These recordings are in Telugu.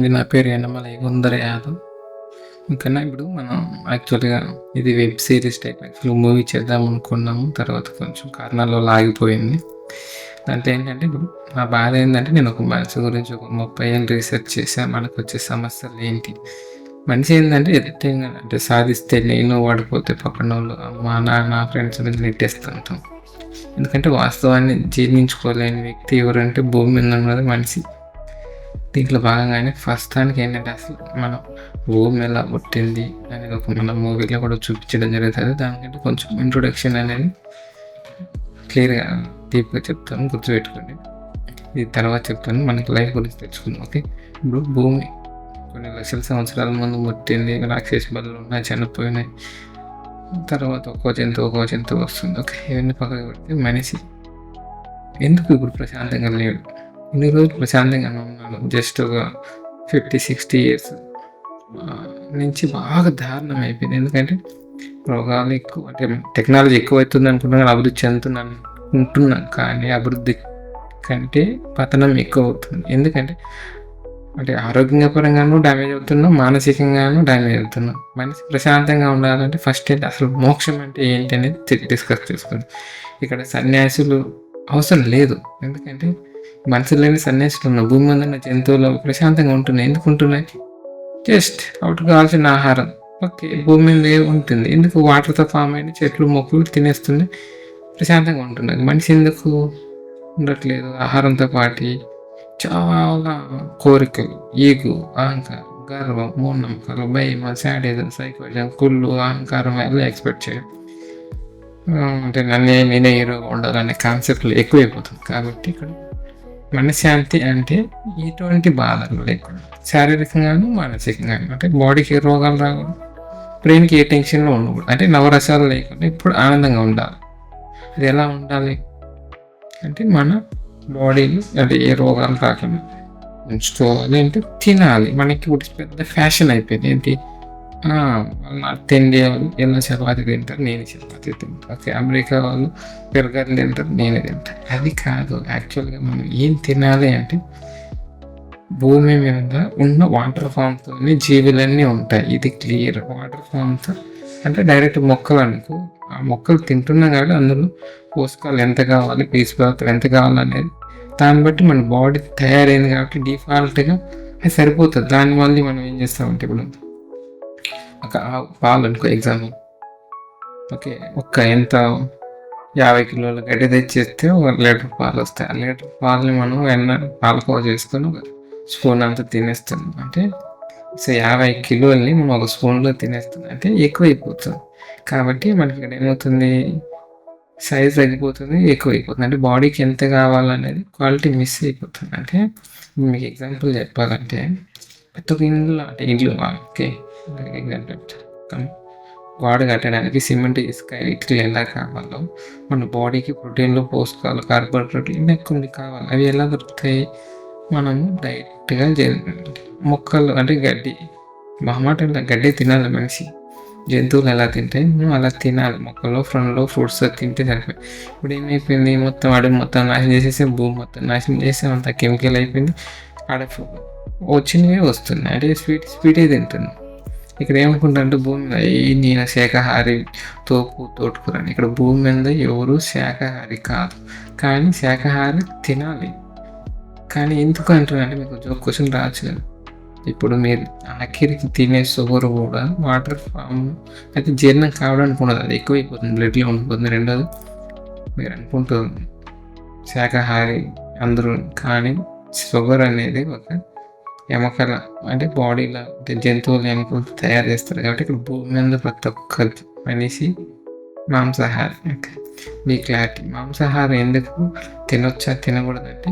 అండి నా పేరు యనమల గుందర యాదవ్. ఇంకా ఇప్పుడు మనం యాక్చువల్గా ఇది వెబ్ సిరీస్ టైప్ యాక్చువల్గా మూవీ చేద్దాం అనుకున్నాము. తర్వాత కొంచెం కారణాల్లో లాగిపోయింది. దాంట్లో ఏంటంటే ఇప్పుడు నా బాధ ఏంటంటే నేను ఒక మనిషి గురించి ఒక ముప్పై ఏళ్ళు రీసెర్చ్ చేశాను మనకు వచ్చే సమస్యలు ఏంటి? మనిషి ఏంటంటే ఎదిటింగ్ అంటే సాధిస్తే నేను వాడిపోతే పక్కన వాళ్ళు మా నాన్న ఫ్రెండ్స్ మీద నెట్టేస్తుంటాం. ఎందుకంటే వాస్తవాన్ని జీర్ణించుకోలేని వ్యక్తి ఎవరంటే భూమి మీద ఉన్నది మనిషి. దీంట్లో భాగంగానే ఫస్ట్ దానికి ఏంటంటే అసలు మనం భూమి ఎలా పుట్టింది అనేది ఒక మన మూవీలో కూడా చూపించడం జరుగుతుంది. దానికంటే కొంచెం ఇంట్రొడక్షన్ అనేది క్లియర్గా డీప్గా చెప్తాను. గుర్తుపెట్టుకోండి. ఇది తర్వాత చెప్తాను. మనకి లైఫ్ గురించి తెచ్చుకుందాం ఓకే ఇప్పుడు భూమి కొన్ని లక్షల సంవత్సరాల ముందు పుట్టింది. రాక్షస బదులు ఉన్నాయి చనిపోయినాయి. తర్వాత ఒక్కో జంతువు ఒక్కో జంతువు వస్తుంది. ఓకే ఇవన్నీ పక్కకు పెడితే మనిషి ఎందుకు ఇప్పుడు ప్రశాంతంగా లేడు? ఇన్ని రోజులు ప్రశాంతంగా ఉన్నాను. జస్ట్ ఒక ఫిఫ్టీ సిక్స్టీ ఇయర్స్ నుంచి బాగా దారుణం అయిపోయింది. ఎందుకంటే రోగాలు ఎక్కువ అంటే టెక్నాలజీ ఎక్కువ అవుతుంది అనుకుంటున్నాను అభివృద్ధి చెందుతున్నాను ఉంటున్నాం కానీ అభివృద్ధి కంటే పతనం ఎక్కువ అవుతుంది ఎందుకంటే అంటే ఆరోగ్యంగా పరంగాను డ్యామేజ్ అవుతున్నాం మానసికంగాను డ్యామేజ్ అవుతున్నాం. మనిషి ప్రశాంతంగా ఉండాలంటే ఫస్ట్ ఏంటి అసలు మోక్షం అంటే ఏంటి అనేది డిస్కస్ చేసుకోండి ఇక్కడ సన్యాసులు అవసరం లేదు. ఎందుకంటే మనుషులు లేని సన్యాసులు ఉన్న భూమి మీద ఉన్న జంతువులు ప్రశాంతంగా ఉంటున్నాయి. ఎందుకు ఉంటున్నాయి? జస్ట్ అవుట్ కావాల్సిన ఆహారం. ఓకే భూమి మీద ఉంటుంది. ఎందుకు? వాటర్తో ఫామ్ అయిన చెట్లు మొక్కలు తినేస్తున్నాయి ప్రశాంతంగా ఉంటున్నాయి. మనిషి ఎందుకు ఉండట్లేదు? ఆహారంతో పాటు చాలా కోరికలు. ఈగు అహంకారం గర్వం మూఢనమ్మకాలు భయం శాడేజం సైకోజం కుళ్ళు అహంకారం ఎలా ఎక్స్పెక్ట్ చేయడం అంటే నన్నే నేనే ఉండాలనే కాన్సెప్ట్లు ఎక్కువైపోతుంది. కాబట్టి ఇక్కడ మనశ్శాంతి అంటే ఎటువంటి బాధలు లేకుండా శారీరకంగాను మానసికంగాను. అంటే బాడీకి ఏ రోగాలు రాకూడదు. బ్రెయిన్కి ఏ టెన్షన్లో ఉండకూడదు. అంటే నవరసాలు లేకుండా ఇప్పుడు ఆనందంగా ఉండాలి. అది ఎలా ఉండాలి? అంటే మన బాడీని అంటే ఏ రోగాలు రాకుండా ఉంచుకోవాలి అంటే తినాలి. మనకి ఇప్పుడు పెద్ద ఫ్యాషన్ అయిపోయింది. ఏంటి? ఆ, తిండి వాళ్ళు ఎలా చపాతి తింటారు నేను చపాతి తింటాను ఓకే అమెరికా వాళ్ళు పెరగలు తింటారు నేనే తింటాను అది కాదు యాక్చువల్గా మనం ఏం తినాలి అంటే భూమి మీద ఉన్న వాటర్ ఫామ్తోనే జీవులన్నీ ఉంటాయి. ఇది క్లియర్ వాటర్ ఫామ్తో అంటే డైరెక్ట్ మొక్కలు అనుకో. ఆ మొక్కలు తింటున్నాం కాబట్టి అందులో పోషకాలు ఎంత కావాలి పీసు పదార్థాలు ఎంత కావాలనేది దాన్ని బట్టి మన బాడీ తయారైంది కాబట్టి డిఫాల్ట్గా అది సరిపోతుంది. దానివల్ల మనం ఏం చేస్తామంటే ఇప్పుడు ఒక పాలు అనుకో ఎగ్జాంపుల్ ఓకే ఒక్క ఎంత? యాభై కిలోల గడ్డి తెచ్చేస్తే ఒక లీటర్ పాలు వస్తాయి. ఆ లీటర్ పాలని మనం వెన్న పాలకోవ చేసుకొని ఒక స్పూన్ అంతా తినేస్తున్నాం అంటే సో యాభై కిలోల్ని మనం ఒక స్పూన్లో తినేస్తున్నాం అంటే ఎక్కువైపోతుంది. కాబట్టి మనకి ఇక్కడ ఏమవుతుంది? సైజ్ తగ్గిపోతుంది ఎక్కువ అయిపోతుంది అంటే బాడీకి ఎంత కావాలనేది క్వాలిటీ మిస్ అయిపోతుంది. అంటే మీకు ఎగ్జాంపుల్ చెప్పాలంటే ప్రతి ఒక్క ఇంట్లో అంటే ఇంట్లో ఓకే. గోడ కట్టడానికి సిమెంట్ ఇసుక ఇట్లు ఎలా కావాలో మన బాడీకి ప్రోటీన్లు పోషకాలు కార్బోహైడ్రేట్లు ఇన్ని కొన్ని కావాలి. అవి ఎలా దొరుకుతాయి? మనము డైరెక్ట్గా మొక్కలు అంటే గడ్డి. మహమాట గడ్డి తినాలి మనిషి. జంతువులు ఎలా తింటాయి? మనం అలా తినాలి. మొక్కలు ఫ్రంట్లో ఫ్రూట్స్ తింటే సరిపోయి. ఇప్పుడు ఏమైపోయింది? మొత్తం అడవి మొత్తం నాశనం చేసేసి భూమి మొత్తం నాశనం చేసి అంత కెమికల్ అయిపోయింది. ఆడ వచ్చినవే వస్తున్నాయి. అంటే స్వీట్ స్వీటే తింటున్నాం. ఇక్కడ ఏమనుకుంటారంటే భూమి నేను శాకాహారి తోపు తోటుకురాని. ఇక్కడ భూమి మీద ఎవరు శాకాహారి కాదు. కానీ శాకాహారి తినాలి. కానీ ఎందుకు అంటున్నాను మీకు కొంచెం క్వశ్చన్ రావచ్చు ఇప్పుడు మీరు ఆఖరికి తినే షుగర్ కూడా వాటర్ ఫామ్ అయితే జీర్ణం కావడానికి ఉండదు. అది ఎక్కువైపోతుంది. బ్లడ్లో ఉండిపోతుంది. రెండోది మీరు అనుకుంటారు శాకాహారి అందరూ కానీ షుగర్ అనేది ఒక ఎముకల అంటే బాడీలో జంతువులు జంతువుల ఎముకలు తయారు చేస్తారు కాబట్టి ఇక్కడ భూమి మీద ప్రతి ఒక్క మనిషి మాంసాహారం. మీ క్లారిటీ మాంసాహారం ఎందుకు తినొచ్చా తినకూడదంటే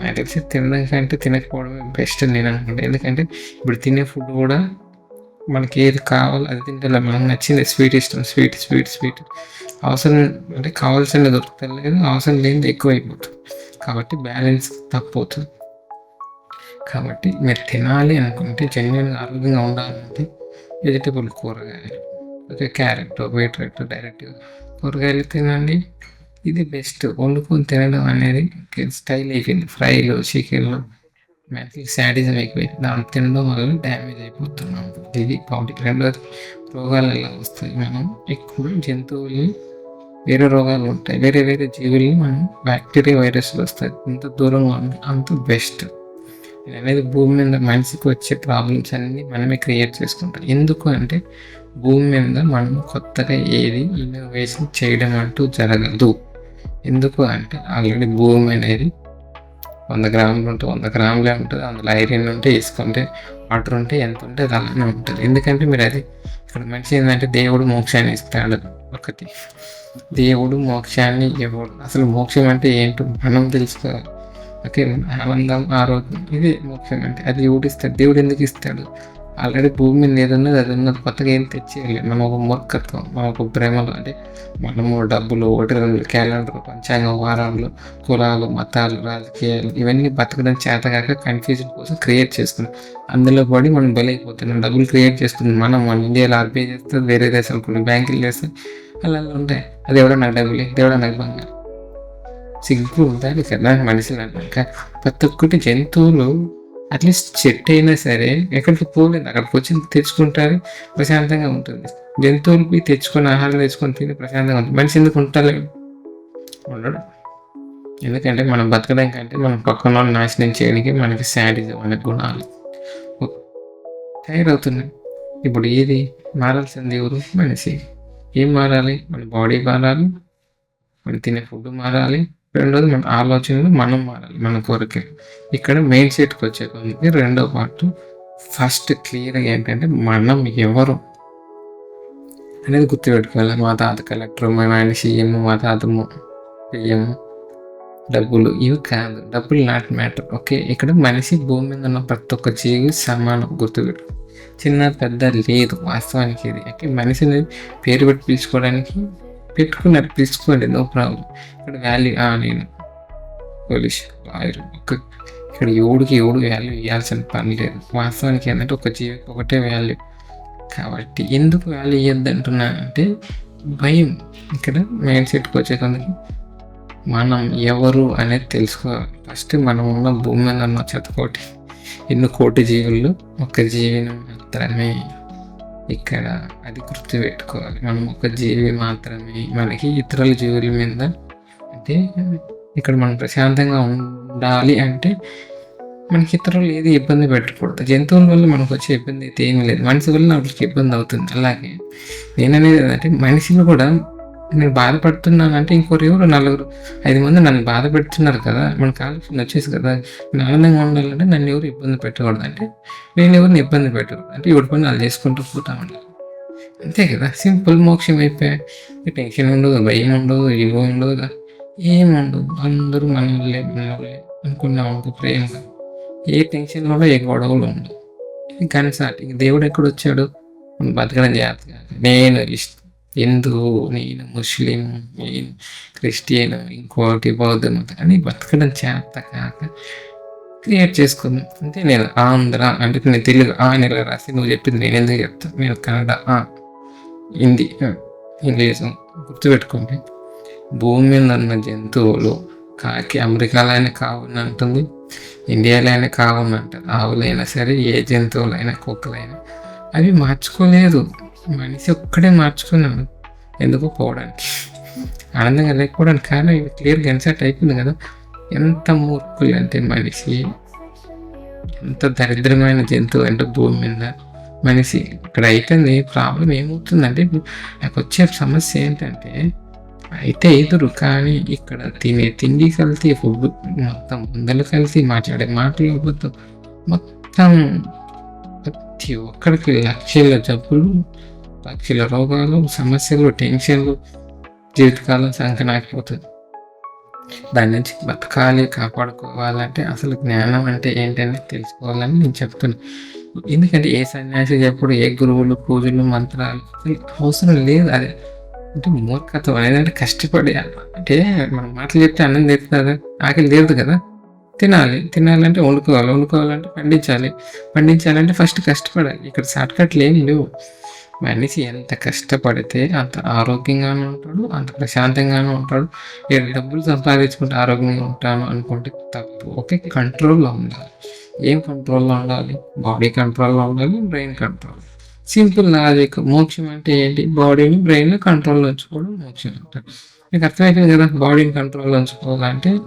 నాకు తెలిసి తినడం కంటే తినకపోవడమే బెస్ట్ నేను అనుకుంటా. ఎందుకంటే ఇప్పుడు తినే ఫుడ్ కూడా మనకి ఏది కావాలో అది తింటే మనకు నచ్చింది స్వీట్ ఇష్టం స్వీట్ స్వీట్ స్వీట్ అవసరం అంటే కావాల్సిన దొరుకుతలేదు అవసరం లేనిది ఎక్కువ అయిపోతుంది కాబట్టి బ్యాలెన్స్ తప్పవుతుంది కాబట్టి మీరు తినాలి అనుకుంటే జెన్యున్ ఆరోగ్యంగా ఉండాలంటే వెజిటబుల్ కూరగాయలు ఓకే క్యారెట్ బీట్రూట్ డైరెక్ట్ కూరగాయలు తినండి. ఇది బెస్ట్. వండుకొని తినడం అనేది స్టైల్ అయిపోయింది. ఫ్రైలు చికెన్లు మెంటల్ శాడిజం ఎక్కువైంది దాన్ని తినడం వల్ల డ్యామేజ్ అయిపోతున్నాం. ఇది బాడీ రెండోది రోగాలు ఎలా వస్తాయి? మనం ఎక్కువ జంతువుల్ని వేరే రోగాలు ఉంటాయి. వేరే వేరే జీవుల్ని మనం బ్యాక్టీరియా వైరస్లు వస్తాయి. ఎంత దూరంగా ఉంటే అంత బెస్ట్. అనేది భూమి మీద మనిషికి వచ్చే ప్రాబ్లమ్స్ అన్నీ మనమే క్రియేట్ చేసుకుంటాం. ఎందుకు అంటే భూమి మీద మనం కొత్తగా ఏది ఇన్నోవేషన్ చేయడం అంటూ జరగదు. ఎందుకు అంటే ఆల్రెడీ భూమి అనేది వంద గ్రాములు ఉంటే వంద గ్రాములే ఉంటుంది అందులో ఐరన్ ఉంటే వేసుకుంటే వాటర్ ఉంటే ఎంత ఉంటే అది అలానే ఉంటుంది. ఎందుకంటే మీరు అది ఇక్కడ మనిషి ఏంటంటే దేవుడు మోక్షాన్ని ఇస్తాడు ఒకటి. దేవుడు మోక్షాన్ని ఇవ్వడు అసలు మోక్షం అంటే ఏంటో మనం తెలుసుకోవాలి. ఓకే ఆనందం ఆరోగ్యం ఇది మోక్షం అంటే అది దేవుడు ఇస్తాడు. దేవుడు ఎందుకు ఇస్తాడు? ఆల్రెడీ భూమి మీద ఏదన్నది అది ఉన్నది. కొత్తగా ఏం తెచ్చేయాలి? మనం ఒక మూర్ఖత్వం మన ఒక ప్రేమలు అంటే మనము డబ్బులు ఓటర్లు క్యాలెండర్ పంచాంగం వారాలు కులాలు మతాలు రాజకీయాలు ఇవన్నీ బతకడం చేతగాక కన్ఫ్యూజన్ కోసం క్రియేట్ చేసుకున్నాం అందులో పడి మనం బలైపోతున్నాం. డబ్బులు క్రియేట్ చేసుకున్నాం మనం మన ఇండియాలో ఆర్బీఐ చేస్తే వేరే దేశాలు కొన్ని బ్యాంకులు చేస్తే అలా ఉంటాయి. అది ఎవడో నాకు డబ్బులు దేవుడో నాకు బంగారు. సిగ్గు ఉండాలి కదా మనుషులు అన్నాక ప్రతి ఒక్కటి జంతువులు అట్లీస్ట్ చెట్టు అయినా సరే ఎక్కడికి పోలేదు. అక్కడికి వచ్చి తెచ్చుకుంటారు. ప్రశాంతంగా ఉంటుంది. జంతువులకి తెచ్చుకొని ఆహారం తెచ్చుకొని తిని ప్రశాంతంగా ఉంటుంది. మనిషి ఎందుకు ఉంటలేదు ఉండడు. ఎందుకంటే మనం బతకడం కంటే మనం పక్కన నాశనం చేయడానికి మనకి శాడిజం అనే గుణాలు తయారవుతున్నాయి. ఇప్పుడు ఏది మారాల్సింది? ఎవరు? మనిషి. ఏం మారాలి? మన బాడీ మారాలి. మనం తినే ఫుడ్ మారాలి. రెండోది మన ఆలోచనలు మనం మారాలి మన కోరికే. ఇక్కడ మెయిన్ సెట్కి వచ్చే రెండో పార్ట్ ఫస్ట్ క్లియర్గా ఏంటంటే మనం ఎవరు అనేది గుర్తుపెట్టుకోవాలి. మా తాత కలెక్టర్ మా ఆయన సీఎం మా తాతము పిఎం డబ్బులు ఇవి కాదు. డబ్బులు నాట్ మ్యాటర్ ఓకే ఇక్కడ మనిషి భూమి మీద ఉన్న ప్రతి ఒక్క జీవి సమానం గుర్తుపెట్టు చిన్న పెద్ద లేదు వాస్తవానికి ఇది. అంటే మనిషిని పేరు పెట్టి పిలుచుకోవడానికి పెట్టుకున్నారు తీసుకోండి నో ప్రాబ్లం ఇక్కడ వాల్యూ నేను పోలీస్ లాయర్ ఒక ఇక్కడ ఎవడికి ఎవడు వాల్యూ ఇవ్వాల్సిన పని లేదు. వాస్తవానికి ఏంటంటే ఒక జీవికి ఒకటే వాల్యూ కాబట్టి ఎందుకు వాల్యూ ఇవ్వద్దు అంటున్నా అంటే భయం. ఇక్కడ మైండ్ సెట్కి వచ్చే మనం ఎవరు అనేది తెలుసుకోవాలి. ఫస్ట్ మనం ఉన్న భూమి మీద ఉన్న చెత్తకోటి ఎన్ని కోటి జీవులు ఒక జీవిని మాత్రమే ఇక్కడ అది గుర్తు పెట్టుకోవాలి మనం ఒక జీవి మాత్రమే మనకి ఇతరుల జీవుల మీద అంటే ఇక్కడ మనం ప్రశాంతంగా ఉండాలి అంటే మనకి ఇతరులు ఏది ఇబ్బంది పెట్టకూడదు. జంతువుల వల్ల మనకు వచ్చే ఇబ్బంది అయితే ఏమీ లేదు. మనిషి వల్ల వాళ్ళకి ఇబ్బంది అవుతుంది. అలాగే నేననేది ఏంటంటే మనిషిని కూడా నేను బాధపడుతున్నాను అంటే ఇంకోరు ఎవరు నలుగురు ఐదు మంది నన్ను బాధ పెడుతున్నారు కదా మన ఆలోచన వచ్చేసి కదా నేను ఆనందంగా ఉండాలంటే నన్ను ఎవరు ఇబ్బంది పెట్టకూడదు అంటే నేను ఎవరిని ఇబ్బంది పెట్టకూడదు. అంటే ఎవరి పని వాళ్ళు చేసుకుంటూ పోతా ఉండాలి. అంతే కదా సింపుల్ మోక్షం అయిపోయా టెన్షన్ ఉండదు భయం ఉండదు ఇగో ఉండదు ఏముండదు అందరూ మనల్ని మనల్ని అనుకున్నాం ఉండదు ప్రేమగా. ఏ టెన్షన్లో ఏ గొడవలు ఉండవు. ఇది కన్సాట్ దేవుడు ఎక్కడ వచ్చాడు? బతకడం జాగ్రత్తగా. నేను ఇష్టం హిందూ నేను ముస్లిం నేను క్రిస్టియన్ ఇంకోటి బౌద్ధ మతం అని బతకడం చేత కాక క్రియేట్ చేసుకుందాం అంటే నేను ఆంధ్ర అంటే నేను తెలుగు ఆ నెల రాసి నువ్వు చెప్పింది నేను ఎందుకు చెప్తాను నేను కన్నడ హిందీ ఇంగ్లీష్ గుర్తుపెట్టుకోండి. భూమి మీద ఉన్న జంతువులు కాకి అమెరికాలో అయినా కావుని అంటుంది ఇండియాలో అయినా కావుని అంటారు. ఆవులైనా సరే ఏ జంతువులైనా కుక్కలైనా. అవి మార్చుకోలేదు. మనిషి ఒక్కడే మార్చుకున్నాడు ఎందుకు పోవడానికి. ఆనందంగా లేకపోవడానికి కానీ ఇది క్లియర్గా ఎన్సెట్ అయిపోయింది కదా. ఎంత మూర్ఖులు అంటే మనిషి. ఎంత దరిద్రమైన జంతువు అంటే భూమి మీద మనిషి. ఇక్కడ అయితే ప్రాబ్లం ఏమవుతుందంటే నాకు వచ్చే సమస్య ఏంటంటే అయితే ఎదురు కానీ ఇక్కడ తినే తిండి కలిసి ఫుడ్ మొత్తం ముందలు కలిసి మాట్లాడే మాటలు మొత్తం ప్రతి ఒక్కరికి లక్షల జబ్బులు పక్షుల రోగాలు సమస్యలు టెన్షన్లు జీవితకాలం సంకనాకపోతుంది. దాని నుంచి బతకాలి కాపాడుకోవాలంటే అసలు జ్ఞానం అంటే ఏంటని తెలుసుకోవాలని నేను చెప్తున్నాను ఎందుకంటే ఏ సన్యాసి ఎప్పుడు ఏ గురువులు పూజలు మంత్రాలు అవసరం లేదు. అదే అంటే మూర్ఖత్వం అనేది అంటే కష్టపడి అంటే మనం మాటలు చెప్తే అన్నం తెస్తుంది ఆకలి లేదు కదా. తినాలి తినాలంటే వండుకోవాలి వండుకోవాలంటే పండించాలి. పండించాలంటే ఫస్ట్ కష్టపడాలి. ఇక్కడ షార్ట్ కట్లు ఏం లేవు. మనిషి ఎంత కష్టపడితే అంత ఆరోగ్యంగానే ఉంటాడు అంత ప్రశాంతంగానే ఉంటాడు. నేను డబ్బులు సంపాదించుకుంటే ఆరోగ్యంగా ఉంటాను అనుకుంటే తప్పు. ఓకే కంట్రోల్లో ఉండాలి. ఏం కంట్రోల్లో ఉండాలి? బాడీ కంట్రోల్లో ఉండాలి బ్రెయిన్ కంట్రోల్. Simple logic. మోక్షం అంటే ఏంటి? బాడీని బ్రెయిన్ కంట్రోల్లో ఉంచుకోవడం మోక్షం అంటారు మీకు అర్థమైపోయింది కదా? బాడీని కంట్రోల్లో ఉంచుకోవాలంటే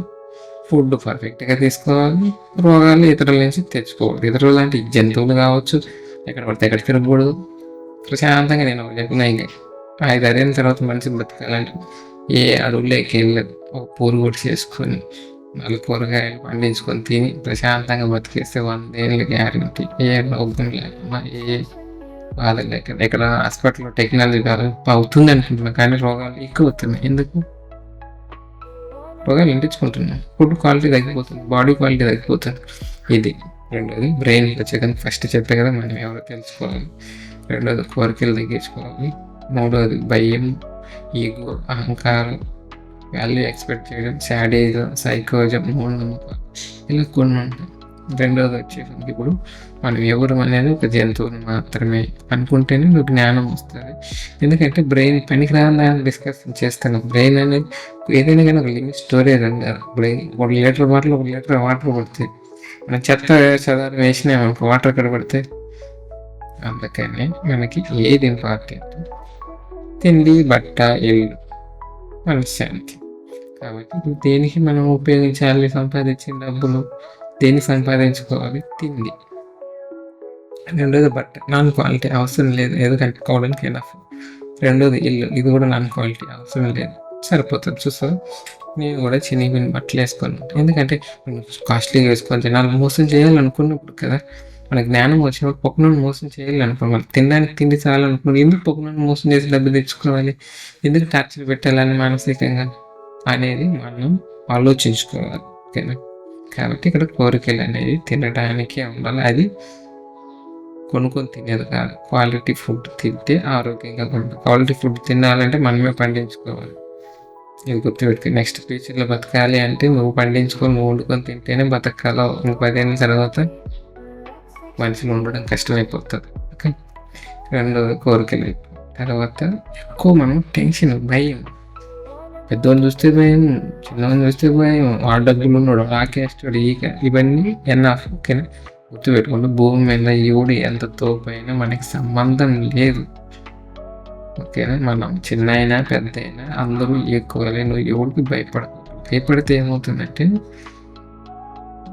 ఫుడ్ పర్ఫెక్ట్గా తీసుకోవాలి. రోగాలు ఇతరుల నుంచి తెచ్చుకోవాలి. ఇతరులు అంటే జంతువులు కావచ్చు ఎక్కడ పడితే ఎక్కడ తిరగకూడదు ప్రశాంతంగా నేను చెప్పిన ఇంకా ఐదు అరైన తర్వాత మనిషి బ్రతకాలంటే ఏ అడవుల్లోకి వెళ్ళదు ఒక పూరు కూడా చేసుకొని మళ్ళీ కూరగాయలు పండించుకొని తిని ప్రశాంతంగా బతికేస్తే వందేళ్ళు గ్యారంటీ ఏ రోగం లేకుండా ఏ బాధ లేకుండా ఇక్కడ హాస్పిటల్లో టెక్నాలజీ డెవలప్ అవుతుంది అనుకుంటున్నాను కానీ రోగాలు ఎక్కువ అవుతున్నాయి ఎందుకు రోగాలు ఇంటించుకుంటున్నాం ఫుడ్ క్వాలిటీ తగ్గిపోతుంది బాడీ క్వాలిటీ తగ్గిపోతుంది ఇది రెండోది బ్రెయిన్ వచ్చేది ఫస్ట్ చెప్పే కదా మనం ఎవరో తెలుసుకోవాలి రెండోది కోరికలు తగ్గించుకోవాలి మూడోది భయం ఈగో అహంకారం వాల్యూ ఎక్స్పెక్ట్ చేయడం శాడీజం సైకోజం మూఢనమ్మకాలు ఇలా కొన్ని ఉంటాయి. రెండోది వచ్చేసరికి ఇప్పుడు మనం ఎవరు అనేది ఒక జంతువుని మాత్రమే అనుకుంటేనే నువ్వు జ్ఞానం వస్తుంది. ఎందుకంటే బ్రెయిన్ పనికిరాని డిస్కస్ చేస్తాను బ్రెయిన్ అనేది ఏదైనా కానీ ఒక లిమిట్ స్టోరేజ్ అంటారు బ్రెయిన్ ఒక లీటర్ వాటర్ ఒక లీటర్ వాటర్ పడితే మనం చెత్త చదవడం వేసినా వాటర్ అక్కడ పడితే అందుకని మనకి ఏది ఇంపార్టెంట్? తిండి బట్ట ఇల్లు. మనశ్శాంతి కాబట్టి ఇప్పుడు దేనికి మనం ఉపయోగించాలి సంపాదించిన డబ్బులు? దేన్ని సంపాదించుకోవాలి? తిండి. రెండోది బట్ట. నాన్ క్వాలిటీ అవసరం లేదు. ఏదో కట్టుకోవడానికి ఎనఫ్ రెండోది ఇల్లు. ఇది కూడా నాన్ క్వాలిటీ అవసరం లేదు. సరిపోతుంది. చూస్తా నేను కూడా చినిగిన బట్టలు వేసుకొని ఎందుకంటే కాస్ట్లీగా వేసుకొని జనాలు మోసం చేయాలనుకున్నప్పుడు కదా. మన జ్ఞానం వచ్చినప్పుడు పొక్కనని మోసం చేయాలి మనం తినడానికి తిండి చాలనుకున్నాడు ఎందుకు పొక్కనని మోసం చేసి డబ్బు తెచ్చుకోవాలి? ఎందుకు టార్చర్ పెట్టాలని మానసికంగా అనేది మనం ఆలోచించుకోవాలి. ఓకేనా? కాబట్టి ఇక్కడ కోరికలు అనేది తినడానికే ఉండాలి. అది కొనుక్కొని తినేది కాదు. క్వాలిటీ ఫుడ్ తింటే ఆరోగ్యంగా ఉంటుంది. క్వాలిటీ ఫుడ్ తినాలంటే మనమే పండించుకోవాలి. ఇది గుర్తుపెట్టుకో. నెక్స్ట్ ఫ్యూచర్లో బతకాలి అంటే నువ్వు పండించుకొని నువ్వు వండుకొని తింటేనే బతకాలో. నువ్వు పదిహేను తర్వాత మనిషి ఉండడం కష్టమైపోతుంది. ఓకే? రెండోది కోరికలు. తర్వాత ఎక్కువ మనం టెన్షన్ భయం. పెద్దవాళ్ళు చూస్తే భయం చిన్నవాళ్ళు చూస్తే భయం. ఆ డబ్బులు ఉన్నాడు ఆ క్యాస్టాడు ఈ ఇవన్నీ ఎన్ఆఫ్ ఓకేనా? గుర్తుపెట్టుకుంటే భూమి మీద ఎవడు ఎంత తోపైనా మనకి సంబంధం లేదు. ఓకేనా? మనం చిన్న అయినా పెద్ద అయినా అందరూ ఎక్కువ నువ్వు ఎవరికి భయపడకూడదు భయపడితే ఏమవుతుందంటే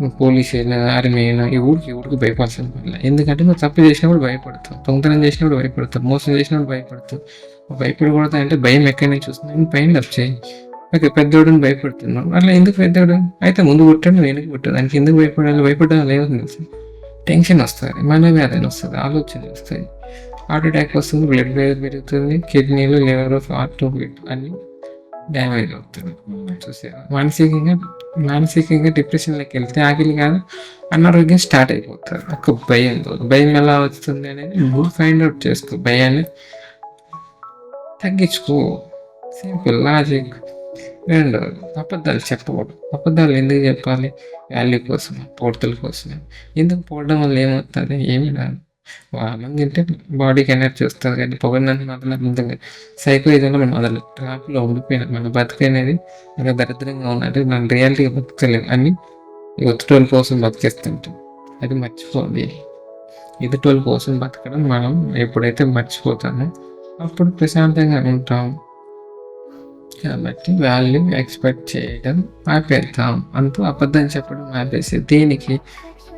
పోలీస్ అయినా ఆర్మీ అయినా ఎవరికి ఎవరికి భయపడాల్సిన పనిలే ఎందుకంటే నువ్వు తప్పు చేసినప్పుడు భయపడతావు. దొంగతనం చేసినప్పుడు భయపడతావు. మోసం చేసినప్పుడు భయపడతావు. భయపడకూడదు అంటే భయం ఎక్కడి నుంచి వస్తుంది పైన అప్ చేయి. ఓకే పెద్దోడని భయపడుతున్నావు. అట్లా ఎందుకు పెద్దోడు? అయితే ముందు పుట్టాడు నువ్వు వెనక్కి పుట్టాడు దానికి ఎందుకు భయపడాలి? భయపడాలి ఏమవుతుంది టెన్షన్ వస్తుంది మనోవ్యాధి వస్తుంది ఆలోచన వస్తుంది. హార్ట్ అటాక్ వస్తుంది బ్లడ్ ప్రెషర్ పెరుగుతుంది కిడ్నీలు లివర్ హార్ట్ అన్ని డ్యామేజ్ అవుతుంది. చూసే మానసికంగా మానసికంగా డిప్రెషన్లోకి వెళ్తే ఆకలి కాదు అనారోగ్యం స్టార్ట్ అయిపోతుంది. ఒక భయం భయం ఎలా వస్తుంది అనేది నువ్వు ఫైండ్ అవుట్ చేసుకో. భయాన్ని తగ్గించుకో. సింపుల్ లాజిక్ రెండవది అబద్ధాలు చెప్పకూడదు. అబద్ధాలు ఎందుకు చెప్పాలి? వాల్యూ కోసం పొడతల కోసం ఎందుకు పోవడం వల్ల ఏమవుతుంది? ఏమి రాదు. అన్నం తింటే బాడీకి ఎనర్జీ వస్తుంది కానీ పొగడినంత మొదలు ఏదైనా మనం అదలు ట్రాప్లో ఉండిపోయిన. మన బతుకనేది ఒక దరిద్రంగా ఉన్నట్టు మనం రియాలిటీగా బతకలేము అని ఒత్తుటోళ్ళ కోసం బతికేస్తుంటాం అది మర్చిపోది ఎదుటోళ్ళ కోసం బతకడం మనం ఎప్పుడైతే మర్చిపోతామో అప్పుడు ప్రశాంతంగా ఉంటాం. కాబట్టి వాల్యూ ఎక్స్పెక్ట్ చేయడం ఆపేద్దాం. అంటూ అబద్ధం చెప్పడం ఆపేసి దేనికి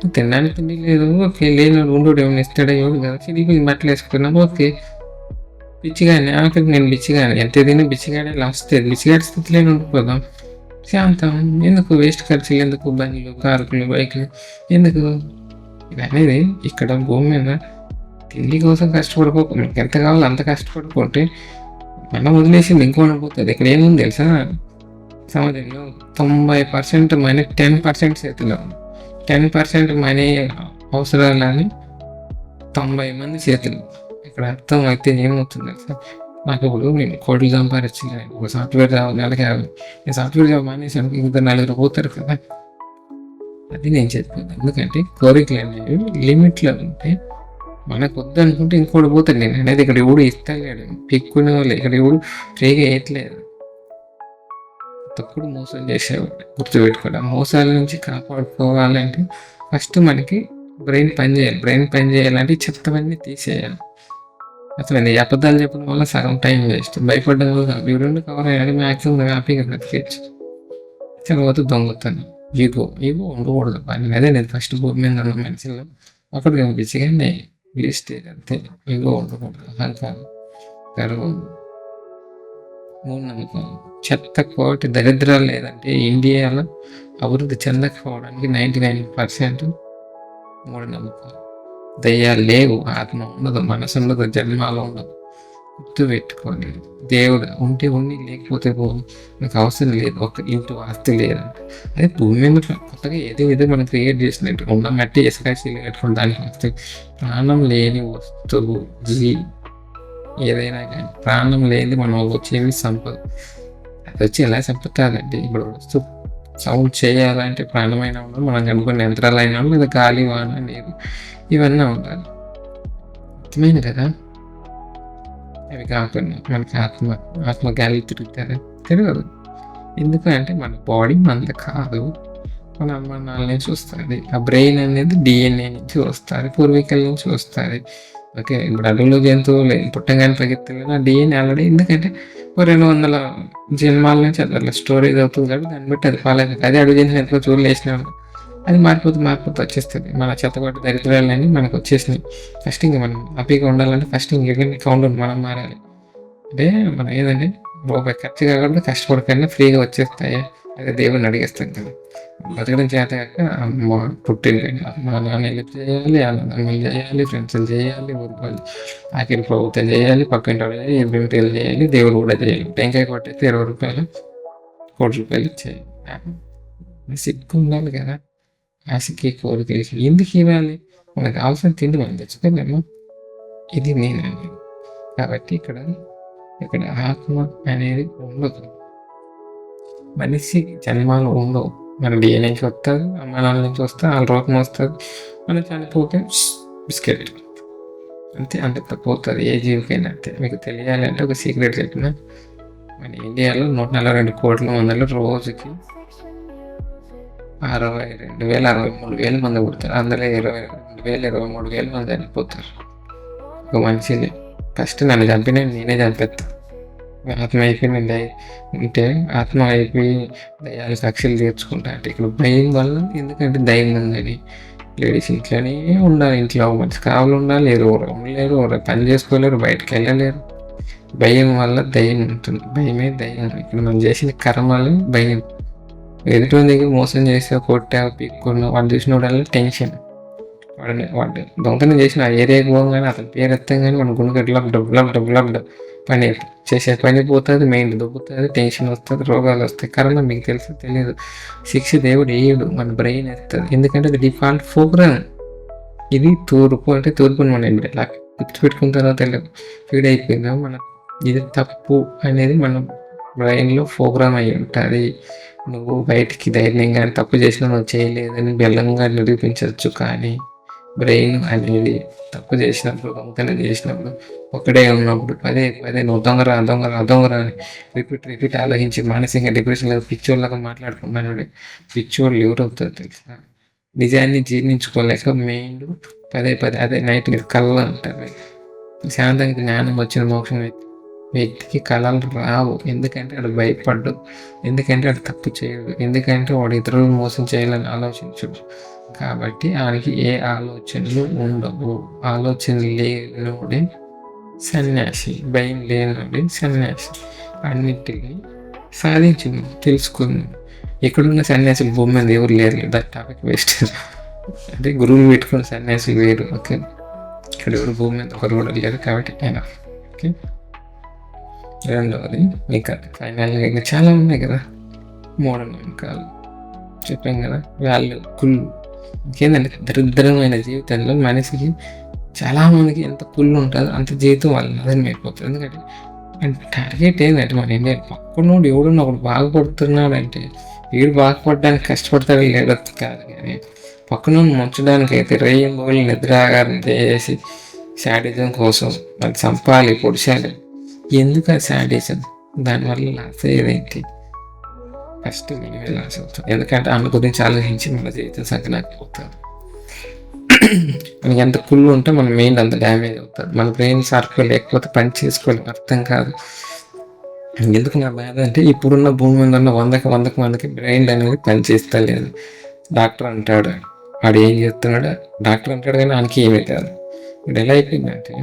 తినడానికి తిండి లేదు ఓకే లేని ఉండోడు ఏమైనా ఇస్తాడో ఎవడు కదా. చిరిగిపోయి బట్టలు వేసుకున్నాం ఓకే. పిచ్చిగానే ఆఖరికి నేను బిచ్చిగానే ఎంత తిని బిచ్చిగాడే లాస్ట్ బిచ్చిగాడి స్థితిలో ఉండిపోదాం శాంతం ఎందుకు వేస్ట్ ఖర్చులు ఎందుకు బండ్లు కార్కులు బైక్లు ఎందుకు? ఇవనేది ఇక్కడ భూమి మీద తిండి కోసం కష్టపడిపోకు మీకు ఎంత కావాలో అంత కష్టపడుకుంటే మనం వదిలేసింది ఇంకో పోతుంది. ఇక్కడ ఏముంది తెలుసా? సమాజంలో తొంభై పర్సెంట్ మైనస్ టెన్ పర్సెంట్ చేతిలో. టెన్ పర్సెంట్ మనీ అవసరాలని తొంభై మంది చేతులు. ఇక్కడ అర్థం అయితే ఏమవుతుంది సార్ నాకు ఇప్పుడు నేను కోట్లు సంపాదించిన ఒక సాఫ్ట్వేర్ జాబ్ నెలకి యాభై నేను సాఫ్ట్వేర్ జాబ్ మానేసాను ఇద్దరు నలుగురు పోతారు కదా? అది నేను చెప్పాను ఎందుకంటే కోరికలు అనేవి లిమిట్లో ఉంటే మనకు వద్దనుకుంటే ఇంకోటి పోతాడు నేను అనేది ఇక్కడ ఎవడు ఇస్తలేడు. పిక్కునే వాళ్ళు ఇక్కడ ఎవడు ఫ్రీగా వేయట్లేదు తప్పుడు మోసం చేసేవాడు. గుర్తుపెట్టుకోవడం మోసాల నుంచి కాపాడుకోవాలంటే ఫస్ట్ మనకి బ్రెయిన్ పని చేయాలి. బ్రెయిన్ పని చేయాలంటే చెత్తవన్నీ తీసేయాలి. అసలు ఈ అబద్ధాలు చెప్పడం వల్ల సగం టైం వేస్ట్ భయపడ్డం వల్ల ఈ రెండు కవర్ అయ్యాలి మ్యాక్సిమం హ్యాపీగా బ్రతికేయచ్చు. తర్వాత దొంగతనం. ఈగో ఈగో ఉండకూడదు. పని అదే నేను ఫస్ట్ భూమి మీద ఉన్న మనుషులు అక్కడ కనిపించి కానీ వేస్టేజ్ అంతే. ఈగో ఉండకూడదు. అహంకారం. గర్వం మూఢనమ్మకం చెత్త కోటి దరిద్రాలు లేదంటే ఇండియాలో అభివృద్ధి చెందకపోవడానికి నైంటీ నైన్ పర్సెంట్ మూఢనమ్మకాలు దయ్యాలు లేవు ఆత్మ ఉండదు మనసు ఉండదు జన్మాలు ఉండదు. గుర్తు పెట్టుకోండి. దేవుడు ఉంటే ఉండి లేకపోతే పో. నాకు అవసరం లేదు ఒక ఇంటి ఆస్తి లేదంటే. అదే భూమి మీద కొత్తగా ఏదో ఏదో మనం క్రియేట్ చేసినట్టు ఉన్న మట్టి ఇసుకాశీలు కట్టుకుని దానికి వస్తే ప్రాణం లేని వస్తువు. జీ ఏదైనా కానీ. ప్రాణం లేని మనం వచ్చేవి సంపద. అది వచ్చి ఎలా సంపదండి ఇప్పుడు వస్తువు సౌండ్ చేయాలంటే ప్రాణమైన ఉండదు మనం కనుక్కున్న యంత్రాలైనా లేదా గాలి వాన నీరు ఇవన్నీ ఉండాలి. అర్థమైంది కదా? అవి కాకుండా మనకి ఆత్మ ఆత్మ గాలి తిరుగుతారా? తిరగదు. ఎందుకంటే మన బాడీ మనది కాదు. మన అమ్మ నాన్న నుంచి వస్తుంది ఆ బ్రెయిన్ అనేది డిఎన్ఏ నుంచి వస్తుంది పూర్వీకుల నుంచి వస్తుంది. ఓకే ఇప్పుడు అడవిలో జంతువులు పుట్టగానే పరిగెత్తలేదు ఆ డిఎన్ఏ ఆల్రెడీ ఎందుకంటే ఓ రెండు వందల జన్మాల నుంచి అట్లా స్టోరీ అవుతుంది కాబట్టి దాన్ని బట్టి అది ఫాలో అవుతుంది అదే అడుగు జంతువులు ఎంతో చూడలు వేసినాడు అది మారిపోతూ మారిపోతూ వచ్చేస్తుంది మన చెత్తగొట్ట దరిద్రాలు అన్నీ మనకు వచ్చేసినాయి ఫస్ట్ ఇంకా మనం హ్యాపీగా ఉండాలంటే ఫస్ట్ ఇంకెక్కడ కౌంట్ మనం మారాలి అంటే మనం ఏదంటే ఖర్చు కాకుండా కష్టపడకుండా ఫ్రీగా వచ్చేస్తాయి అదే దేవుడిని అడిగేస్తాం కదా. బతకడం చేత కాక అమ్మ పుట్టింది. మా నాన్న హెల్ప్ చేయాలి అన్నదమ్ములు చేయాలి ఫ్రెండ్స్ చేయాలి ఊరుకోవాలి. ఆఖరి ప్రభుత్వం చేయాలి పక్కింటి వాళ్ళు చేయాలి ఎబ్రిమిటీలు చేయాలి దేవుడు కూడా చేయాలి. టెంకాయ కొట్టేస్తే ఇరవై రూపాయలు కోటి రూపాయలు చేయాలి సిగ్గు ఉండాలి కదా. ఆశకి కోరికలకి ఎందుకు ఇవ్వాలి? మనకు కావాల్సిన తిండి మనం తెచ్చుకోలేమా ఇది నేను కాబట్టి ఇక్కడ ఇక్కడ ఆత్మ అనేది ఉండదు మనిషి జన్మాలు ఉండవు మన డిఎన్ఏ నుంచి వస్తుంది అమ్మ నుంచి వస్తే వాళ్ళ రోగం వస్తుంది మనం చనిపోతే బిస్కెట్ అంతే అంత పోతుంది ఏ జీవికైనా అంతే. మీకు తెలియాలి అంటే ఒక సీక్రెట్ చెప్పిన మన ఇండియాలో నూట నలభై రెండు కోట్ల మందిలో రోజుకి అరవై రెండు వేల అరవై మూడు వేల మంది పుడతారు. అందులో ఇరవై రెండు వేల ఇరవై మూడు వేల మంది చనిపోతారు. ఒక మనిషిని ఫస్ట్ నన్ను చంపిన నేనే చంపేస్తాను ఆత్మ అయిపోయిందండి అంటే ఉంటే ఆత్మ అయిపోయి దయాలు సాక్షులు తీర్చుకుంటా అంటే ఇక్కడ భయం వల్ల ఎందుకంటే దయం ఉందని లేడీస్ ఇంట్లోనే ఉండాలి. ఇంట్లో మంచి కావాలి ఉండాలి ఎవరు ఉండలేరు ఎవరు పని చేసుకోలేరు బయటకు వెళ్ళలేరు. భయం వల్ల దయ్యం ఉంటుంది. భయమే దయ్యం ఇక్కడ మనం చేసిన కర్మలు భయం. ఎదుటి దగ్గర మోసం చేసా కొట్టా పీక్కున్నా వాడు చూసినప్పుడు టెన్షన్. వాడిని వాడు దొంగతనం చేసిన ఆ ఏరియాకి పోగానే అతని పేరు ఎత్తాం కానీ మన గుండె లబ్ డబ్బు లబ్ పని చేసే పని పోతుంది మెయిన్ దొబ్బుతుంది టెన్షన్ వస్తుంది రోగాలు వస్తాయి. కరోనా మీకు తెలుసు తెలియదు. శిక్ష దేవుడు వేయడు మన బ్రెయిన్ వేస్తుంది ఎందుకంటే అది డిఫాల్ట్ ప్రోగ్రామ్ ఇది తూర్పు అంటే తూర్పుని మనం ఇలా గుర్తుపెట్టుకున్న తర్వాత ఫీడ్ అయిపోయిందా? మన ఇది తప్పు అనేది మన బ్రెయిన్లో ప్రోగ్రామ్ అయి ఉంటుంది. నువ్వు బయటికి ధైర్యంగా తప్పు చేసినా నువ్వు చేయలేదని బెల్లంగా నిరూపించవచ్చు కానీ బ్రెయిన్ అనేది తప్పు చేసినప్పుడు దొంగతనం చేసినప్పుడు ఒకటే ఉన్నప్పుడు పదే పదే నువ్వు దొంగరా దొంగరా దొంగరా అని రిపీట్ రిపీట్ ఆలోచించి మానసికంగా డిప్రెషన్ లేదు పిచ్చోళ్ళగా మాట్లాడుకున్నాడు పిచ్చోళ్ళు ఎవరవుతారు తెలుసా? నిజాన్ని జీర్ణించుకోలేక మెయిన్ పదే పదే అదే నైట్ కళ్ళ అంటారు శాంతంగా జ్ఞానం వచ్చిన మోక్షం వ్యక్తికి కళలు రావు. ఎందుకంటే వాడు భయపడ్డు. ఎందుకంటే వాడు తప్పు చేయడు. ఎందుకంటే వాడు ఇతరులను మోసం చేయాలని ఆలోచించడు. కాబట్టి ఆయనకి ఏ ఆలోచనలు ఉండవు. ఆలోచన లేనుడే సన్యాసి భయం లేనుడే సన్యాసి. అన్నిటిని సాధించింది తెలుసుకుంది. ఎక్కడున్న సన్యాసి భూమి మీద ఎవరు లేరు దట్ టాపిక్ వేస్ట్ అంటే గురువులు పెట్టుకున్న సన్యాసి వేరు ఓకే? ఇక్కడ ఎవరు భూమి మీద ఒకరు కూడా లేరు కాబట్టి ఆయన ఓకే? రెండవది ఇంకా ఫైనల్గా ఇంకా చాలా ఉన్నాయి కదా. మూఢనమ్మకాలు చెప్పాం కదా వాల్యూ కుళ్ళు ఇంకేందంటే దరిద్రమైన జీవితంలో మనిషికి చాలామందికి ఎంత కుళ్ళు ఉంటుందో అంత జీవితం వాళ్ళ అదని అయిపోతుంది. ఎందుకంటే టార్గెట్ ఏంటంటే మన ఇండియా పక్కనోడు ఎవడున్నా ఒకడు బాగుపడుతున్నాడు అంటే వీడు బాగుపడడానికి కష్టపడతాడు లేడొద్దు కాదు కానీ పక్కన ముంచడానికి అయితే రేయం బోళ్ళు నిద్ర చేసి శాడిజం కోసం వాళ్ళు చంపాలి పొడిచాలి ఎందుకు ఆ శాడిజం? దానివల్ల లాస్ అయ్యేదేంటి? ఫస్ట్ నేను వెళ్ళాల్సి అవుతాను ఎందుకంటే ఆమె గురించి ఆలోచించి మన జీవితం సంకనాకపోతాను మనకి ఎంత కుళ్ళు ఉంటే మన మైండ్ అంత డ్యామేజ్ అవుతుంది. మన బ్రెయిన్ సర్కిల్ లేకపోతే పని చేసుకోలేము అర్థం కాదు. ఎందుకు నా బాధ అంటే ఇప్పుడున్న భూమి మీద ఉన్న వందకి వందకి మందికి బ్రెయిన్ అనేది పని చేస్తలేదు డాక్టర్ అంటాడు వాడు ఏం చేస్తున్నాడు డాక్టర్ అంటాడు కానీ ఆయనకి ఏమీ కాదు. ఇప్పుడు ఎలా అయిపోయిందంటే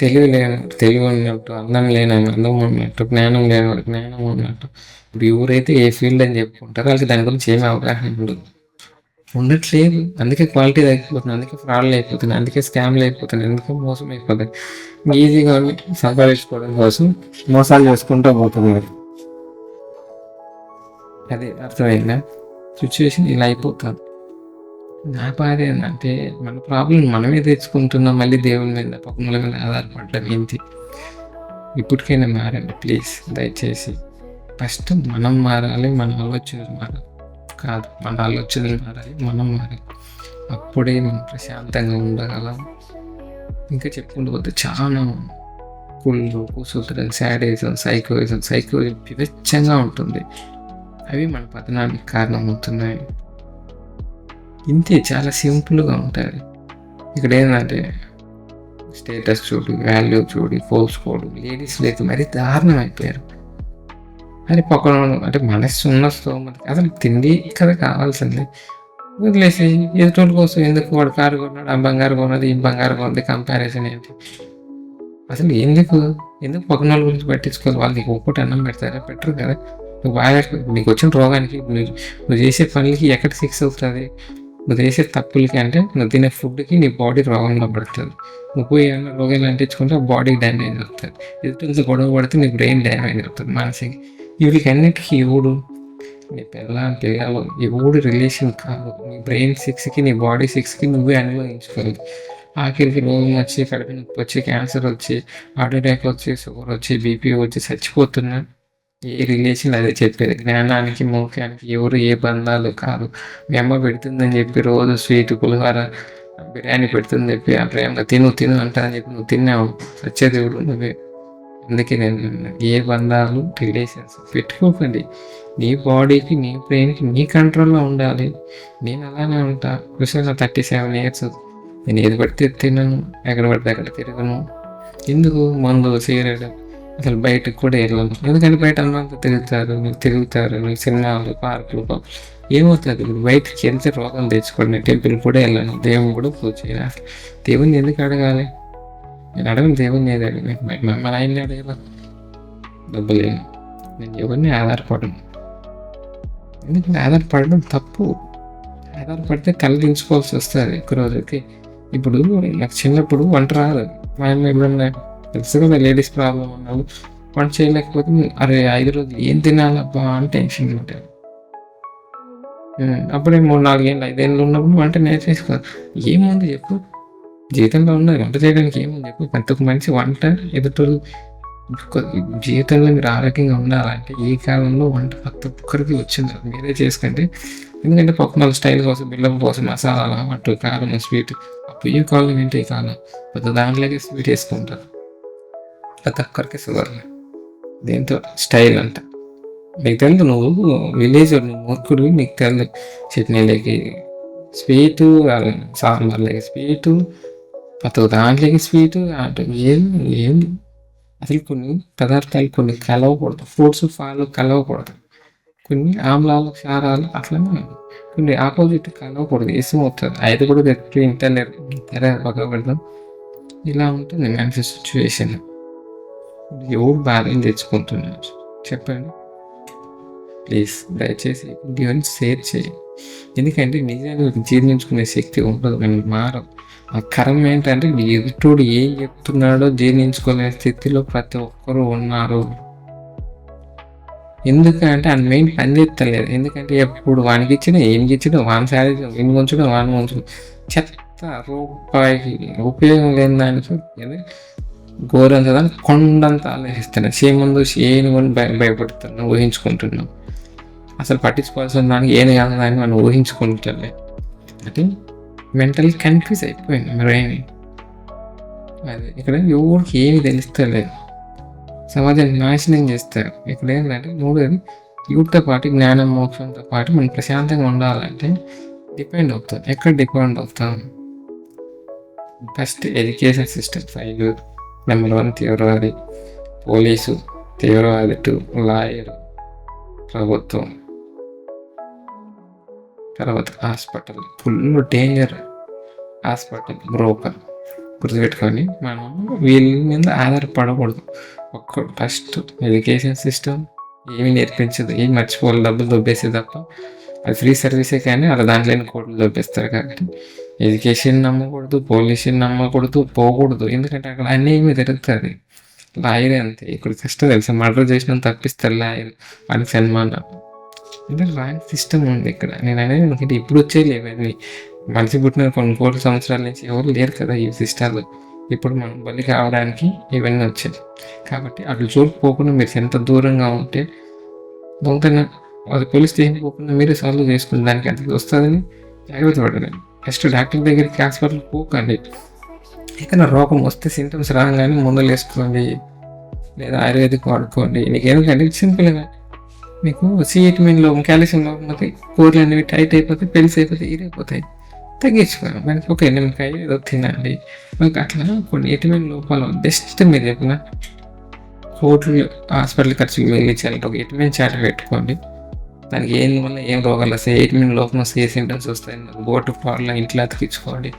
తెలివి లేని తెలివి ఉన్నట్టు అందం లేని అందం ఉన్నట్టు జ్ఞానం లేనట్టు జ్ఞానం ఉన్నట్టు ఇప్పుడు అయితే ఏ ఫీల్డ్ అని చెప్పుకుంటారు వాళ్ళకి దాని గురించి ఏమి అవగాహన ఉండదు. ఉండట్లేదు. అందుకే క్వాలిటీ తగ్గిపోతుంది అందుకే ఫ్రాడ్లు అయిపోతుంది అందుకే స్కామ్లు అయిపోతుంది అందుకే మోసం అయిపోతుంది ఈజీగా సంపాదించుకోవడం కోసం మోసాలు చేసుకుంటూ పోతుంది అదే అర్థమైందా? సిచ్యువేషన్ ఇలా అయిపోతుంది. నా బాధ ఏంటంటే మన ప్రాబ్లం మనమే తెచ్చుకుంటున్నాం. మళ్ళీ దేవుని మీద పక్కన మీద ఆధారపడడం ఏంటి? ఇప్పటికైనా మారండి. ప్లీజ్ దయచేసి. ఫస్ట్ మనం మారాలి మన ఆలోచనలు మారాలి. కాదు మన ఆలోచనలు మారాలి మనం మారాలి. అప్పుడే మనం ప్రశాంతంగా ఉండగలం. ఇంకా చెప్పుకుంటూ పోతే చాలా కుళ్ళు కుసూత్రం శాడేజం సైకోయిజం సైకోయిజం వివచ్చంగా ఉంటుంది. అవి మన పతనానికి కారణమవుతున్నాయి. ఇంతే చాలా సింపుల్గా ఉంటుంది ఇక్కడ ఏంటంటే స్టేటస్ చూడు వాల్యూ చూడు పోల్చుకోడు లేడీస్ లేదు మరీ దారుణం అయిపోయారు అని పక్కన అంటే మనస్సు ఉన్న స్తోమత. అసలు తిండి కదా కావాల్సింది. వదిలేసి ఎదుటోళ్ళ కోసం ఎందుకు వాడు కారు కొన్నాడు ఆ బంగారు కొన్నది ఈ బంగారు కొన్నది కంపారిజన్ ఏంటి? అసలు ఎందుకు? ఎందుకు పక్కన వాళ్ళ గురించి పట్టించుకోవాలి? వాళ్ళు నీకు ఒక్కటి అన్నం పెడతారా? పెట్టరు కదా. నువ్వు బాగా నీకు వచ్చిన రోగానికి నువ్వు నువ్వు చేసే పనులకి ఎక్కడ సిక్స్ అవుతుంది? నువ్వు చేసే తప్పులకి అంటే నువ్వు తినే ఫుడ్కి నీ బాడీ రోగంలో పడుతుంది. నువ్వు పోయి ఏమైనా రోగాలు అంటించుకుంటే ఆ బాడీ డ్యామేజ్ అవుతుంది. ఎదుటి గొడవ పడితే నీ బ్రెయిన్ డ్యామేజ్ అవుతుంది మానసిక వీటికన్నిటికీ అన్నిటికీ ఎవడు? నీ పిల్ల పిల్లలు ఎవడు రిలేషన్ కాదు. నీ బ్రెయిన్ సిక్స్కి నీ బాడీ సిక్స్కి నువ్వే అనుభవించుకోవాలి. ఆఖరికి రోగం వచ్చి కడుపు నొప్పి వచ్చి క్యాన్సర్ వచ్చి హార్ట్ అటాక్ వచ్చి షుగర్ వచ్చి బీపీ వచ్చి చచ్చిపోతున్నా. ఏ రిలేషన్ అదే చెప్పేది. జ్ఞానానికి మోక్షానికి ఎవరు ఏ బంధాలు కాదు. మీ అమ్మ పెడుతుందని చెప్పి రోజు స్వీట్ పులిహోర బిర్యానీ పెడుతుందని చెప్పి ఆ ప్రేమ తిను తిను అంటారని చెప్పి నువ్వు తిన్నావు. సత్యదేవుడు నువ్వే. అందుకే నేను ఏ బంధాలు రిలేషన్స్ పెట్టుకోకండి. నీ బాడీకి నీ బ్రెయిన్కి నీ కంట్రోల్లో ఉండాలి. నేను అలానే ఉంటా. Krishna thirty seven years? నేను ఏది పడితే తినను. ఎక్కడ పడితే అక్కడ తిరగను. ఎందుకు మందు సిగరెట్? అసలు బయటకు కూడా వెళ్ళను. ఎందుకంటే బయట అందరంతా తిరుగుతారు మీరు తిరుగుతారు. మీరు సినిమాలు పార్కులు ఏమవుతుంది? ఇప్పుడు బయటకి వెళ్తే రోగం తెచ్చుకోండి. టెంపుల్ కూడా వెళ్ళను. దేవుని కూడా పూజ చేయాలి. దేవుని ఎందుకు అడగాలి? నేను అడగను దేవుని ఏది అడిగి మన ఆయన్ని అడగల డబ్బులు నేను ఎవరిని ఆధారపడను. ఎందుకంటే ఆధారపడడం తప్పు. ఆధారపడితే కళ్ళు దించుకోవాల్సి వస్తుంది ఎక్కువ రోజుకి. ఇప్పుడు నాకు చిన్నప్పుడు వంట రాదు. మా అమ్మ ఎప్పుడన్నా తెలుసు కదా లేడీస్ ప్రాబ్లం ఉన్నావు వంట చేయలేకపోతే అరే ఐదు రోజులు ఏం తినాలబ్బా అని టెన్షన్ ఉంటాను అప్పుడే మూడు నాలుగేళ్ళు ఐదేళ్ళు ఉన్నప్పుడు వంట నేర్చేసుకో ఏముంది చెప్పు? జీవితంలో ఉన్నది వంట చేయడానికి ఏముంది? చెప్పు ప్రతి ఒక్క మనిషి వంట ఎదుటి జీవితంలో మీరు ఆరోగ్యంగా ఉండాలంటే ఈ కాలంలో వంట ప్రతి ఒక్కరికి వచ్చింది. మీరే చేసుకుంటే ఎందుకంటే పక్కన స్టైల్ కోసం బిల్లం కోసం మసాలా అటు కారం స్వీట్ అప్పుడు ఈ కాలం ఏంటి ఈ కాలం? పెద్ద దాంట్లోకి స్వీట్ వేసుకుంటారు. ప్రతి ఒక్కరికి షుగర్. దీంతో? స్టైల్ అంట. నీకు తెలుసు నువ్వు విలేజ్ నువ్వు మూర్ఖుడు నీకు తెలుసు చట్నీలకి స్వీటు సాంబార్లకి స్వీటు అతను దాంట్లోకి స్వీట్ అంటే ఏం ఏం అసలు కొన్ని పదార్థాలు కొన్ని కలవకూడదు. Fruits fall కలవకూడదు. కొన్ని ఆమ్లాలు క్షారాలు అట్లనే కొన్ని ఆపోజిట్ కలవకూడదు. ఇష్టం అవుతుంది అది కూడా తెచ్చి ఇంటర్నెట్ తెర పక్కబెడతాం ఇలా ఉంటుంది మనిషి సిచ్యువేషన్ ఎవరు బ్యాలెన్స్ తెచ్చుకుంటున్నారు? చెప్పండి. ప్లీజ్ దయచేసి వీడియోని షేర్ చేయండి. ఎందుకంటే నిజాన్ని జీర్ణించుకునే శక్తి ఉండదు మనం మారం కరం ఏంటంటే ఎదుటోడు ఏం చెప్తున్నాడో జీర్ణించుకోలేని స్థితిలో ప్రతి ఒక్కరూ ఉన్నారు. ఎందుకంటే అని మెయిన్ పని చేస్తలేదు ఎందుకంటే ఎప్పుడు వానికి ఇచ్చిన ఏం ఇచ్చిన వాని శారీ ఏం ఉంచడం వాని ఉంచడం చెత్త రూపాయికి ఉపయోగం లేని దానికి ఘోరంత దాన్ని కొండంత ఆలోచిస్తున్నాను సేముందు ఏను కొని భయ భయపడుతున్నాను ఊహించుకుంటున్నాం అసలు పట్టించుకోవాల్సిన దానికి ఏం కాదు దాన్ని మనం ఊహించుకుంటలే అంటే మెంటల్ కన్ఫ్యూజ్ అయిపోయింది బ్రెయిన్ అదే ఇక్కడ ఎవరికి ఏమి తెలుస్తలేదు. సమాజాన్ని నాశనం చేస్తారు. ఇక్కడ ఏంటంటే మూడోది యూత్తో పాటు జ్ఞానం మోక్షంతో పాటు మనం ప్రశాంతంగా ఉండాలంటే డిపెండ్ అవుతాం. ఎక్కడ డిపెండ్ అవుతాం? First education system file number one తీవ్రవాది police తీవ్రవాది టూ లాయర్ ప్రభుత్వం. తర్వాత hospital. Full danger hospital broker గుర్తుపెట్టుకొని మనం వీళ్ళ మీద ఆధారపడకూడదు. ఒక్క ఫస్ట్ ఎడ్యుకేషన్ సిస్టమ్ ఏమి నేర్పించదు. ఏం మర్చిపోవాలి? డబ్బులు దొబ్బేసే తప్ప. అది ఫ్రీ సర్వీసే కానీ అలా దాంట్లో కోట్లు దొబ్బేస్తారు కాబట్టి. ఎడ్యుకేషన్ నమ్మకూడదు పోలీసుని నమ్మకూడదు పోకూడదు. ఎందుకంటే అక్కడ అన్నీ ఏమి తిరుగుతుంది లాయర్ అంతే. ఇక్కడ కష్టం తెలుసా? మర్డర్ చేసిన తప్పిస్తారు లాయర్ అని సన్మానం. అంటే ర్యాంక్ సిస్టమ్ ఉంది ఇక్కడ. నేను అనేది ఎందుకంటే ఇప్పుడు వచ్చే లేవన్నీ మనిషి పుట్టిన కొన్ని కోట్ల సంవత్సరాల నుంచి ఎవరు లేరు కదా ఈ సిస్టాలు ఇప్పుడు మనం బలి కావడానికి ఇవన్నీ వచ్చాయి కాబట్టి అటు చూడకపోకుండా మీరు ఎంత దూరంగా ఉంటే దొంగతనం అది పోలీస్ స్టేషన్ పోకుండా మీరే సాల్వ్ చేసుకుని దానికి అది వస్తుందని జాగ్రత్త పడండి. ఫస్ట్ డాక్టర్ దగ్గరికి హాస్పిటల్ పోకండి. ఏదైనా రోగం వస్తే సింటమ్స్ రాగానే మందులు వేసుకోండి. లేదా ఆయుర్వేదిక్ వాడుకోండి. నీకు ఎందుకంటే సింపుల్గా మీకు సి విటమిన్ లోపం కాల్షియం లోపం పోతే కూరలు అనేవి టైట్ అయిపోతే పెరిస్ అయిపోతే ఇరైపోతాయి తగ్గించుకోండి మనకి ఒక ఎనిమిదికాయ ఏదో తినాలి. మనకు అట్లా కొన్ని విటమిన్ లోపాలు బెస్ట్ మీరు చెప్పిన హోటల్ హాస్పిటల్ ఖర్చులు మిగిలించాలి ఒక విటమిన్ చాట్ పెట్టుకోండి. దానికి ఏం వల్ల ఏం రోగాలు వస్తాయి? విటమిన్ లోపం వస్తే ఏ సింటమ్స్ వస్తాయి? బోటు పాలు ఇంట్లో అతికించుకోండి.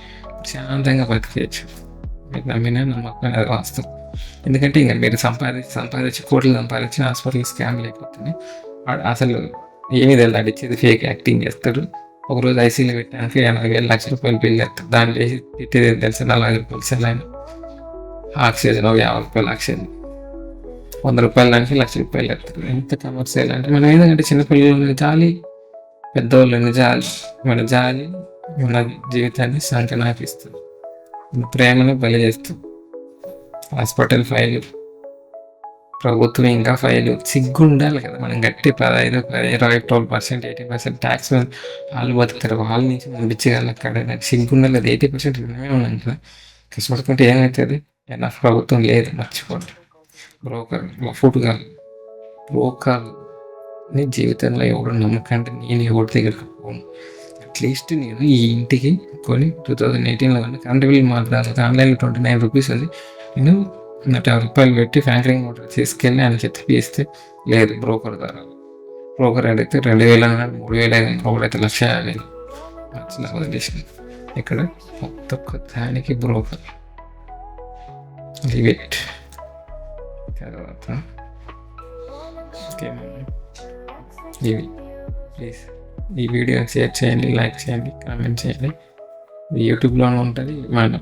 శాంతంగా బతికేయచ్చు. మీరు నమ్మినా నమ్మకం అది వాస్తవం. ఎందుకంటే ఇంకా మీరు సంపాదించి సంపాదించి కోట్లు సంపాదించి హాస్పిటల్ స్కామ్ లేకపోతున్నాయి అసలు ఏమీ తెలియదు ఇచ్చేది ఫేక్ యాక్టింగ్ చేస్తాడు ఒకరోజు ఐసీలో పెట్టడానికి ఎనభై వేల లక్షల రూపాయలు బిల్ చేస్తాడు దాన్ని చేసి తిట్టేది తెలుసు? నలభై రూపాయలు సెలైన్ ఆక్సిజన్ ఒక యాభై రూపాయలు ఆక్సిజన్ వంద రూపాయల దానికి లక్ష రూపాయలు ఎత్తారు ఎంత కమర్షియల్ అంటే మనం ఏంటంటే చిన్నపిల్లలు జాలి పెద్దవాళ్ళని జాలి. మన జాలి మన జీవితాన్ని సంకనాపిస్తుంది. ప్రేమను బలి చేస్తాం హాస్పిటల్ ఫైల్ ప్రభుత్వం ఇంకా ఫైల్ సిగ్గు ఉండాలి కదా మనం గట్టి పదహైదు ఇరవై twelve percent eighty percent tax వాళ్ళు బతుకుతారు. వాళ్ళ నుంచి పంపించగలం అక్కడ నాకు సిగ్గు ఉండాలి కదా ఎయిటీ పర్సెంట్ మనమే ఉన్నాం కదా. కష్టపడుకుంటే ఏమవుతుంది ఎన్ఎఫ్ ప్రభుత్వం లేదు మర్చిపోండి. బ్రోకర్ ఫుడ్ కాదు బ్రోకర్ నీ జీవితంలో ఎవడు నమ్మకంటే నేను ఎవరి దగ్గరికి పోను. అట్లీస్ట్ నేను ఈ ఇంటికి కొని టూ థౌజండ్ ఎయిటీన్లో కానీ కరెంట్ బిల్ మాట్లాడాలి ఆన్లైన్లో ట్వంటీ నైన్ రూపీస్ ఉంది. నేను రూపాయలు పెట్టి ఫ్యాంకరింగ్ మోటార్ తీసుకెళ్ళి ఆయన చెత్త ఇస్తే లేదు బ్రోకర్ ద్వారా. బ్రోకర్ అడిగితే రెండు వేల మూడు వేల బ్రోకర్ అయితే లక్ష యాభై వేలు. అట్లా వదిలేసింది. ఇక్కడ ప్రతి దానికి బ్రోకర్. లివ్ తర్వాత ఇవి. ప్లీజ్. ఈ వీడియో షేర్ చేయండి లైక్ చేయండి కామెంట్ చేయండి. యూట్యూబ్లోనే ఉంటుంది మన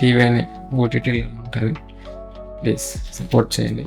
టీవీ అని ఓటీటీలో ఉంటుంది. ప్లీజ్ సపోర్ట్ చేయండి